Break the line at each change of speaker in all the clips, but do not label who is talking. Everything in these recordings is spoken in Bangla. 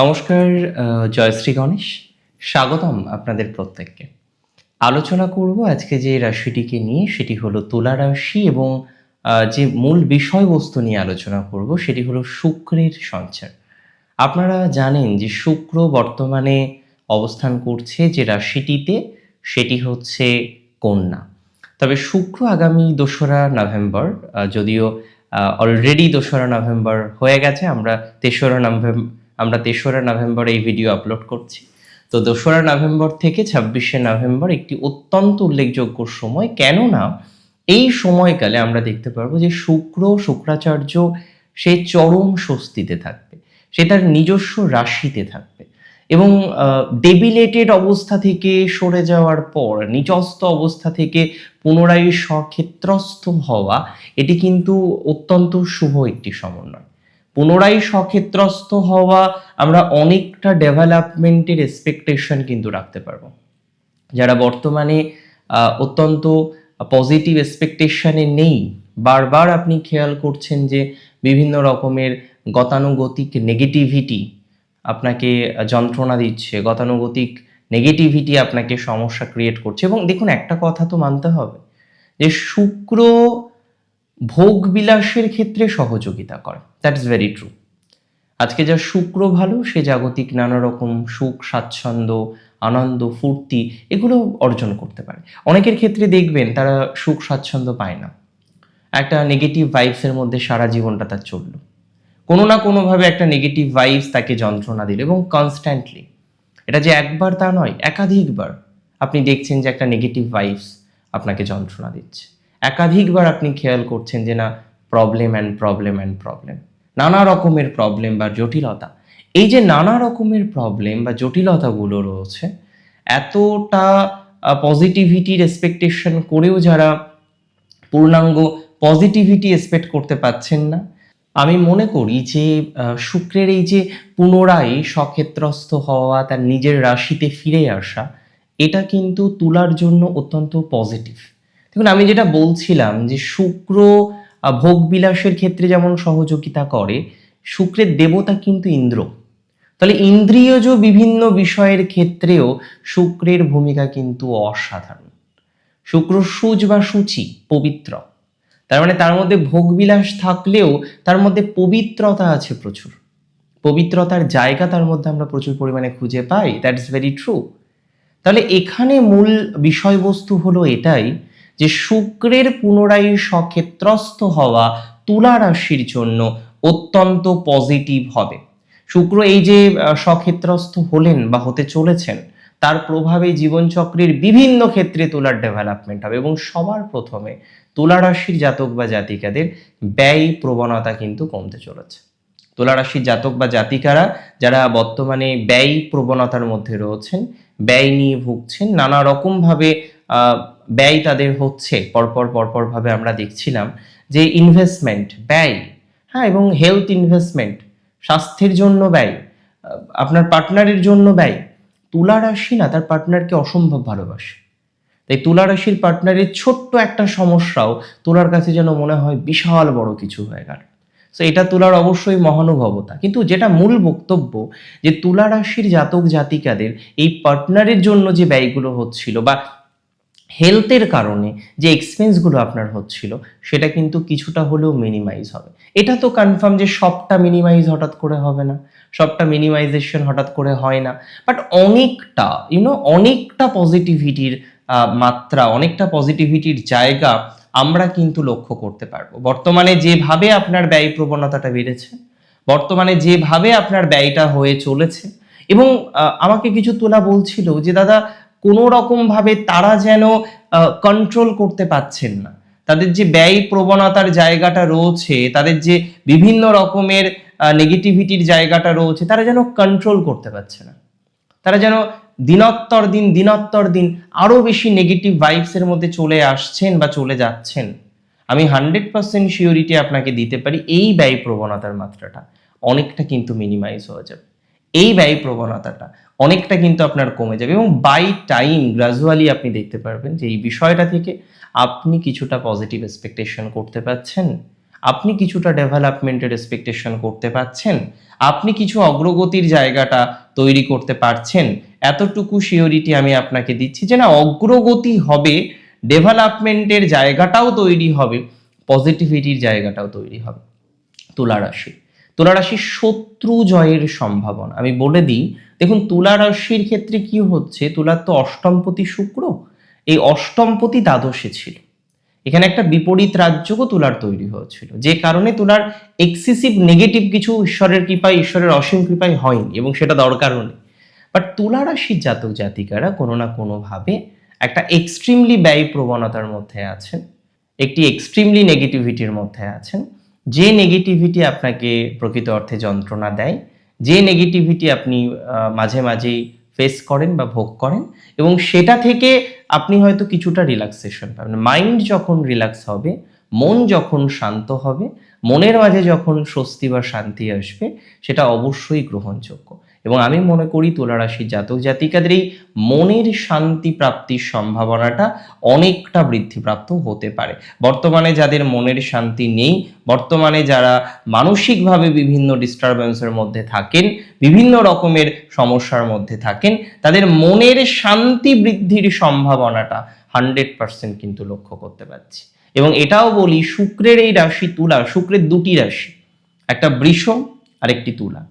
নমস্কার জয়শ্রী গণেশ। স্বাগতম আপনাদের প্রত্যেককে। আলোচনা করব আজকে যে রাশিটিকে নিয়ে, সেটি হলো তুলা রাশি এবং যে মূল বিষয়বস্তু নিয়ে আলোচনা করব, সেটি হলো শুক্রের সঞ্চার। আপনারা জানেন যে শুক্র বর্তমানে অবস্থান করছে যে রাশিটিতে, সেটি হচ্ছে কন্যা। তবে শুক্র আগামী দোসরা নভেম্বর যদিও অলরেডি দোসরা নভেম্বর হয়ে গেছে, আমরা তেসরা নভেম্বর আমরা তেসরা নভেম্বর এই ভিডিও আপলোড করছি। তো দোসরা নভেম্বর থেকে ছাব্বিশে নভেম্বর একটি অত্যন্ত উল্লেখযোগ্য সময়। কেননা এই সময়কালে আমরা দেখতে পারব যে শুক্র, শুক্রাচার্য সে চরম স্বস্তিতে থাকবে। সে তার নিজস্ব রাশিতে থাকবে। এবং ডেবিলেটেড অবস্থা থেকে সরে যাওয়ার পর, নিজস্ব অবস্থা থেকে পুনরায় স্বক্ষেত্রস্থ হওয়া, এটি কিন্তু অত্যন্ত শুভ একটি সমন্বয়। পুনরায় স্বক্ষেত্রস্থ হওয়া আমরা অনেকটা ডেভেলপমেন্টের এক্সপেকটেশন কিন্তু রাখতে পারব। যারা বর্তমানে অত্যন্ত পজিটিভ এক্সপেকটেশনে নেই, বারবার আপনি খেয়াল করছেন যে বিভিন্ন রকমের গতানুগতিক নেগেটিভিটি আপনাকে যন্ত্রণা দিচ্ছে, গতানুগতিক নেগেটিভিটি আপনাকে সমস্যা ক্রিয়েট করছে এবং দেখুন একটা কথা তো মানতে হবে যে শুক্র ভোগ বিলাসের ক্ষেত্রে সহযোগিতা করে। দ্যাট ইজ ভেরি ট্রু আজকে যা শুক্র ভালো, সে জাগতিক নানা রকম সুখ, স্বাচ্ছন্দ্য, আনন্দ, ফুর্তি, এগুলো অর্জন করতে পারে। অনেকের ক্ষেত্রে দেখবেন তারা সুখ, স্বাচ্ছন্দ্য পায় না। একটা নেগেটিভ ভাইবসের মধ্যে সারা জীবনটা তার চলল। কোনো না কোনোভাবে একটা নেগেটিভ ভাইবস তাকে যন্ত্রণা দিল এবং কনস্ট্যান্টলি এটা যে একবার তা নয়, একাধিকবার আপনি দেখছেন যে একটা নেগেটিভ ভাইবস আপনাকে যন্ত্রণা দিচ্ছে। একাধিকবার আপনি খেয়াল করছেন যে না problem and problem and problem নানা রকমের প্রবলেম বা জটিলতা। এই যে নানা রকমের প্রবলেম বা জটিলতাগুলো রয়েছে, এতটা পজিটিভিটির এক্সপেকটেশন করেও যারা পূর্ণাঙ্গ পজিটিভিটি এক্সপেক্ট করতে পাচ্ছেন না, আমি মনে করি যে শুক্রের এই যে পুনরায় সক্ষেত্রস্থ হওয়া, তার নিজের রাশিতে ফিরে আসা, এটা কিন্তু তুলার জন্য অত্যন্ত পজিটিভ দেখুন, আমি যেটা বলছিলাম যে শুক্র ভোগবিলাসের ক্ষেত্রে যেমন সহযোগিতা করে, শুক্রের দেবতা কিন্তু ইন্দ্র। তাহলে ইন্দ্রিয়জ বিভিন্ন বিষয়ের ক্ষেত্রেও শুক্রের ভূমিকা কিন্তু অসাধারণ। শুক্র সুজ বা সূচি, পবিত্র। তার মানে তার মধ্যে ভোগবিলাস থাকলেও তার মধ্যে পবিত্রতা আছে প্রচুর। পবিত্রতার জায়গা তার মধ্যে আমরা প্রচুর পরিমাণে খুঁজে পাই দ্যাট ইজ ভেরি ট্রু তাহলে এখানে মূল বিষয়বস্তু হলো এটাই যে শুক্রের পুনরায় সক্ষেত্রস্থ হওয়া তুলা রাশির জন্য অত্যন্ত পজিটিভ হবে। শুক্র এই যে সক্ষেত্রস্থ হলেন বা হতে চলেছেন, তার প্রভাবে জীবনচক্রের বিভিন্ন ক্ষেত্রে তুলার ডেভেলপমেন্ট হবে এবং সবার প্রথমে তুলা রাশির জাতক বা জাতিকাদের ব্যয় প্রবণতা কিন্তু কমতে চলেছে। তুলা রাশির জাতক বা জাতিকারা যারা বর্তমানে ব্যয় প্রবণতার মধ্যে রয়েছেন, ব্যয় নিয়ে ভুগছেন, নানা রকমভাবে ব্যয় তাদের হচ্ছে, পরপর পরপর ভাবে আমরা দেখছিলাম যে ইনভেস্টমেন্ট ব্যয় হ্যাঁ এবং হেলথ ইনভেস্টমেন্ট স্বাস্থ্যের জন্য ব্যয় আপনার পার্টনারের জন্য ব্যয়, তুলা রাশি না, তার পার্টনারকে অসম্ভব ভালোবাসে। তাই তুলা রাশির পার্টনারের ছোট্ট একটা সমস্যাও তুলার কাছে যেন মনে হয় বিশাল বড় কিছু হয়ে গেল। সো এটা তুলার অবশ্যই মহানুভবতা। কিন্তু যেটা মূল বক্তব্য যে তুলা রাশির জাতক জাতিকাদের এই পার্টনারের জন্য যে ব্যয়গুলো হচ্ছিল বা হেলথের কারণে যে এক্সপেন্সগুলো আপনার হচ্ছিল, সেটা কিন্তু কিছুটা হলেও মিনিমাইজ হবে। এটা তো কনফার্ম যে সবটা মিনিমাইজ হঠাৎ করে হবে না, সবটা মিনিমাইজেশন হঠাৎ করে হয় না। বাট অনেকটা ইউনো অনেকটা পজিটিভিটির মাত্রা, অনেকটা পজিটিভিটির জায়গা আমরা কিন্তু লক্ষ্য করতে পারব। বর্তমানে যেভাবে আপনার ব্যয় প্রবণতাটা বেড়েছে, বর্তমানে যেভাবে আপনার ব্যয়টা হয়ে চলেছে, এবং আমাকে কিছু তোলা বলছিল যে, দাদা কোনো রকম ভাবে তারা যেন কন্ট্রোল করতে পারছেন না। তাদের যে ব্যয় প্রবণতার জায়গাটা রয়েছে, তাদের যে বিভিন্ন রকমের নেগেটিভিটির জায়গাটা রয়েছে, তারা যেন কন্ট্রোল করতে পারছে না। তারা যেন দিনত্তর দিন দিনত্তর দিন আরও বেশি নেগেটিভ ভাইবসের মধ্যে চলে আসছেন বা চলে যাচ্ছেন। আমি হান্ড্রেড পার্সেন্ট শিওরিটি আপনাকে দিতে পারি, এই ব্যয় প্রবণতার মাত্রাটা অনেকটা কিন্তু মিনিমাইজ হয়ে যাবে। এই ব্যয় প্রবণতাটা অনেকটা কিন্তু আপনার কমে যাবে এবং বাই টাইম গ্রাজুয়ালি আপনি দেখতে পারবেন যে এই বিষয়টা থেকে আপনি কিছুটা পজিটিভ এক্সপেকটেশন করতে পারছেন, আপনি কিছুটা ডেভেলপমেন্টের এক্সপেকটেশন করতে পারছেন, আপনি কিছু অগ্রগতির জায়গাটা তৈরি করতে পারছেন, এতটুকু সিওরিটি আমি আপনাকে দিচ্ছি যে না, অগ্রগতি হবে ডেভেলপমেন্টের জায়গাটাও তৈরি হবে পজিটিভিটির জায়গাটাও তৈরি হবে তুলা রাশি তুলা রাশির শত্রু জয়ের সম্ভাবনা। আমি বলে দিই, দেখুন, তুলা রাশির ক্ষেত্রে কি হচ্ছে, তুলার তো অষ্টমপতি শুক্র, এই অষ্টমপতি দ্বাদশে ছিল। এখানে একটা বিপরীত রাজ্যও তুলার তৈরি হয়েছিল। যে কারণে তুলার এক্সেসিভ নেগেটিভ কিছু ঈশ্বরের কৃপায়, ঈশ্বরের অসীম কৃপায় হয়নি, এবং সেটা দরকারও নেই। বাট তুলা রাশির জাতক জাতিকারা কোনো না কোনোভাবে একটা এক্সট্রিমলি ব্যয় প্রবণতার মধ্যে আছেন, একটি এক্সট্রিমলি নেগেটিভিটির মধ্যে আছেন যে নেগেটিভিটি আপনাকে প্রকৃত অর্থে যন্ত্রণা দেয়, যে নেগেটিভিটি আপনি মাঝে মাঝেই ফেস করেন বা ভোগ করেন এবং সেটা থেকে আপনি হয়তো কিছুটা রিল্যাক্সেশন পাবেন। মাইন্ড যখন রিল্যাক্স হবে, মন যখন শান্ত হবে, মনের মাঝে যখন স্বস্তি বা শান্তি আসবে, সেটা অবশ্যই গ্রহণযোগ্য। এবং আমি মনে করি তুলা রাশির জাতক জাতিকাদের এই মনের শান্তি প্রাপ্তির সম্ভাবনাটা অনেকটা বৃদ্ধিপ্রাপ্ত হতে পারে। বর্তমানে যাদের মনের শান্তি নেই, বর্তমানে যারা মানসিকভাবে বিভিন্ন ডিস্টারবেন্সের মধ্যে থাকেন, বিভিন্ন রকমের সমস্যার মধ্যে থাকেন, তাদের মনের শান্তি বৃদ্ধির সম্ভাবনাটা হান্ড্রেড পার্সেন্ট কিন্তু লক্ষ্য করতে পারছি। এবং এটাও বলি, শুক্রের এই রাশি তুলা, শুক্রের দুটি রাশি, একটা বৃষ আর একটি তুলা।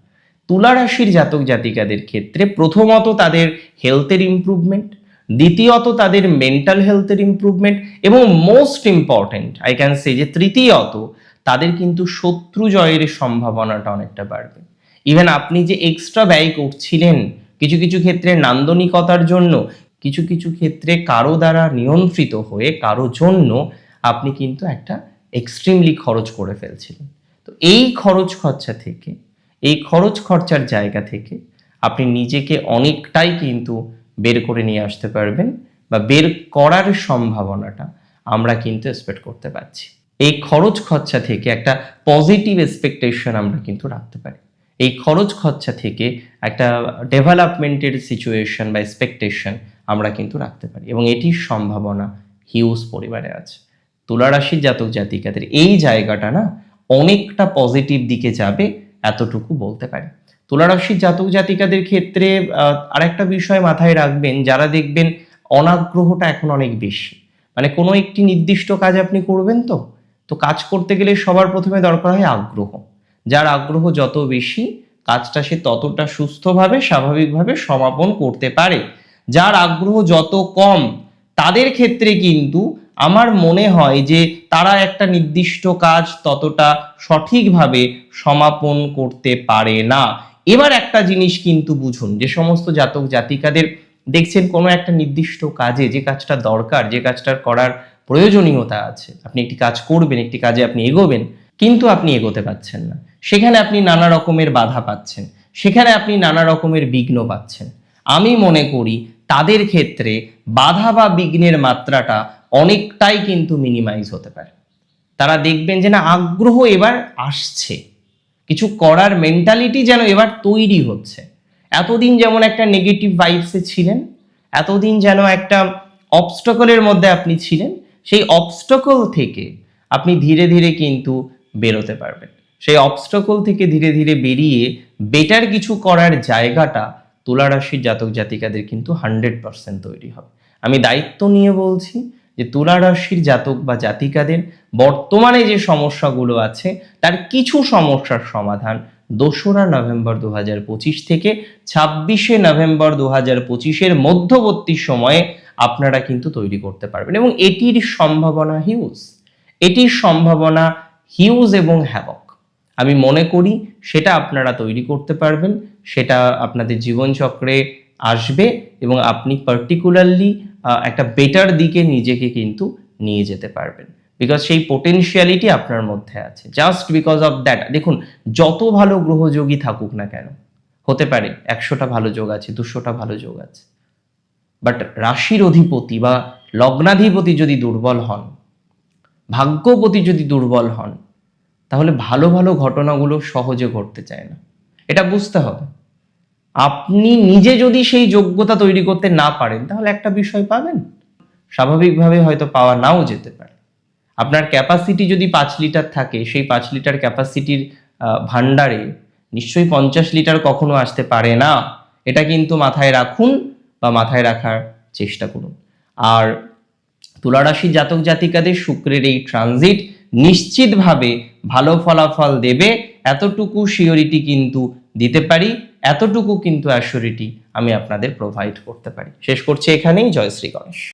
তুলা রাশির জাতক জাতিকাদের ক্ষেত্রে প্রথমত তাদের হেলথের ইমপ্রুভমেন্ট দ্বিতীয়ত তাদের মেন্টাল হেলথের ইমপ্রুভমেন্ট এবং most important I can say যে তৃতীয়ত তাদের কিন্তু শত্রু জয়ের সম্ভাবনাটা অনেকটা বাড়বে। ইভেন আপনি যে এক্সট্রা ব্যয় করছিলেন, কিছু কিছু ক্ষেত্রে নান্দনিকতার জন্য, কিছু কিছু ক্ষেত্রে কারও দ্বারা নিয়ন্ত্রিত হয়ে, কারও জন্য আপনি কিন্তু একটা এক্সট্রিমলি খরচ করে ফেলছিলেন। তো এই খরচ খরচা থেকে এই খরচ খরচার জায়গা থেকে আপনি নিজেকে অনেকটাই কিন্তু বের করে নিয়ে আসতে পারবেন বা বের করার সম্ভাবনাটা আমরা কিন্তু এক্সপেক্ট করতে পারছি। এই খরচ খরচা থেকে একটা পজিটিভ এক্সপেকটেশন আমরা কিন্তু রাখতে পারি। এই খরচ খরচা থেকে একটা ডেভেলপমেন্টের সিচুয়েশন বা এক্সপেকটেশন আমরা কিন্তু রাখতে পারি এবং এটির সম্ভাবনা হিউজ পরিবারে আছে। তুলা রাশির জাতক জাতিকাদের এই জায়গাটা না অনেকটা পজিটিভ দিকে যাবে এতটুকু বলতে পারি। তুলা রাশির জাতক জাতিকাদের ক্ষেত্রে আরেকটা বিষয় মাথায় রাখবেন, যারা দেখবেন অনাগ্রহটা এখন অনেক বেশি। মানে কোনো একটি নির্দিষ্ট কাজ আপনি করবেন তো তো কাজ করতে গেলে সবার প্রথমে দরকার হয় আগ্রহ। যার আগ্রহ যত বেশি, কাজটা সে ততটা সুস্থভাবে, স্বাভাবিকভাবে সমাপন করতে পারে। যার আগ্রহ যত কম, তাদের ক্ষেত্রে কিন্তু আমার মনে হয় যে তারা একটা নির্দিষ্ট কাজ ততটা সঠিকভাবে সমাপন করতে পারে না। এবার একটা জিনিস কিন্তু বুঝুন, যে সমস্ত জাতক জাতিকাদের দেখছেন কোনো একটা নির্দিষ্ট কাজে যে কাজটা দরকার, যে কাজটার করার প্রয়োজনীয়তা আছে। আপনি একটি কাজ করবেন, একটি কাজে আপনি এগোবেন, কিন্তু আপনি এগোতে পাচ্ছেন না। সেখানে আপনি নানা রকমের বাধা পাচ্ছেন, সেখানে আপনি নানা রকমের বিঘ্ন পাচ্ছেন। আমি মনে করি তাদের ক্ষেত্রে বাধা বা বিঘ্নের মাত্রাটা অনেকটাই কিন্তু মিনিমাইজ হতে পারে। তারা দেখবেন যে না, আগ্রহ এবার আসছে। কিছু করার মেন্টালিটি যেন এবার তৈরি হচ্ছে। এতদিন যেমন একটা নেগেটিভ ভাইবসে ছিলেন, এতদিন যেন একটা অবস্টকলের মধ্যে আপনি ছিলেন, সেই অবস্টকল থেকে আপনি ধীরে ধীরে কিন্তু বেরোতে পারবেন। সেই অবস্টকল থেকে ধীরে ধীরে বেরিয়ে বেটার কিছু করার জায়গাটা তুলা রাশির জাতক জাতিকাদের কিন্তু হান্ড্রেড পার্সেন্ট তৈরি হবে। আমি দায়িত্ব নিয়ে বলছি যে তুলা রাশির জাতক বা জাতিকাদের বর্তমানে যে সমস্যাগুলো আছে, তার কিছু সমস্যার সমাধান দোসরা নভেম্বর দু পঁচিশ থেকে ছাব্বিশে নভেম্বর দু হাজার পঁচিশের মধ্যবর্তী সময়ে আপনারা কিন্তু তৈরি করতে পারবেন এবং এটির সম্ভাবনা হিউজ। এটির সম্ভাবনা হিউজ এবং হ্যাবক। আমি মনে করি সেটা আপনারা তৈরি করতে পারবেন, সেটা আপনাদের জীবনচক্রে আসবে এবং আপনি পার্টিকুলারলি একটা বেটার দিকে নিজেকে কিন্তু নিয়ে যেতে পারবেন। বিকজ সেই পোটেনশিয়ালিটি আপনার মধ্যে আছে। জাস্ট বিকজ অফ দ্যাট দেখুন, যত ভালো গ্রহযোগী থাকুক না কেন, হতে পারে একশোটা ভালো যোগ আছে, দুশোটা ভালো যোগ আছে। বাট রাশির অধিপতি বা লগ্নাধিপতি যদি দুর্বল হন, ভাগ্যপতি যদি দুর্বল হন, তাহলে ভালো ভালো ঘটনাগুলো সহজে ঘটতে চায় না। এটা বুঝতে হবে। আপনি নিজে যদি সেই যোগ্যতা তৈরি করতে না পারেন, তাহলে একটা বিষয় পাবেন। স্বাভাবিকভাবে হয়তো পাওয়া নাও যেতে পারে। আপনার ক্যাপাসিটি যদি পাঁচ লিটার থাকে, সেই পাঁচ লিটার ক্যাপাসিটির ভান্ডারে নিশ্চয়ই পঞ্চাশ লিটার কখনো আসতে পারে না। এটা কিন্তু মাথায় রাখুন বা মাথায় রাখার চেষ্টা করুন। আর তুলারাশি জাতক জাতিকাদের শুক্রের এই ট্রানজিট নিশ্চিতভাবে ভালো ফলাফল দেবে। এতটুকু শিওরিটি কিন্তু দিতে পারি। এতটুকু কিন্তু অ্যাসিওরিটি আমি আপনাদের প্রোভাইড করতে পারি। শেষ করছি এখানেই। জয় শ্রী গণেশ।